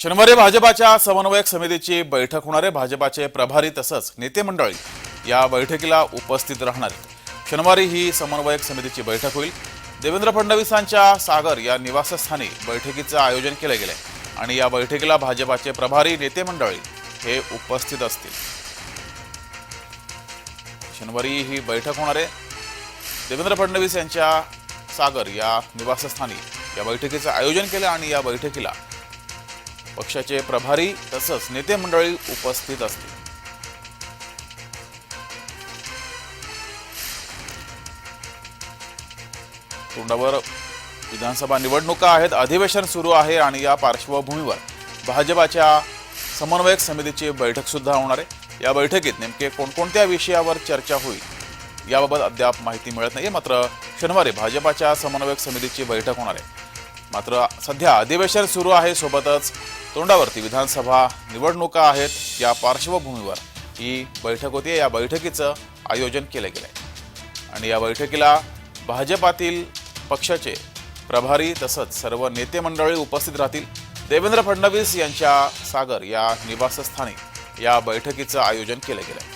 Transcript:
शनिवारी भाजपाच्या समन्वयक समितीची बैठक होणार आहे. भाजपाचे प्रभारी तसंच नेते मंडळी या बैठकीला उपस्थित राहणार आहेत. शनिवारी ही समन्वयक समितीची बैठक होईल. देवेंद्र फडणवीसांच्या सागर या निवासस्थानी बैठकीचं आयोजन केलं आहे आणि या बैठकीला भाजपाचे प्रभारी नेते मंडळी हे उपस्थित असतील. शनिवारी ही बैठक होणार आहे. देवेंद्र फडणवीस यांच्या सागर या निवासस्थानी या बैठकीचं आयोजन केलं आणि या बैठकीला पक्षाचे प्रभारी तसंच नेते मंडळी उपस्थित असतील. तोंडावर विधानसभा निवडणुका आहेत अधिवेशन सुरू आहे आणि या पार्श्वभूमीवर भाजपाच्या समन्वयक समितीची बैठक सुद्धा होणार आहे. या बैठकीत नेमके कोणकोणत्या विषयावर चर्चा होईल याबाबत अद्याप माहिती मिळत नाही मात्र शनिवारी भाजपाच्या समन्वयक समितीची बैठक होणार आहे. मात्र सध्या अधिवेशन सुरू आहे. सोबतच तोंडावरती विधानसभा निवडणुका आहेत. या पार्श्वभूमीवर ही बैठक होती. या बैठकीचं आयोजन केलं गेलं आहे आणि या बैठकीला भाजपातील पक्षाचे प्रभारी तसंच सर्व नेते मंडळी उपस्थित राहतील. देवेंद्र फडणवीस यांच्या सागर या निवासस्थानी या बैठकीचं आयोजन केलं गेलं आहे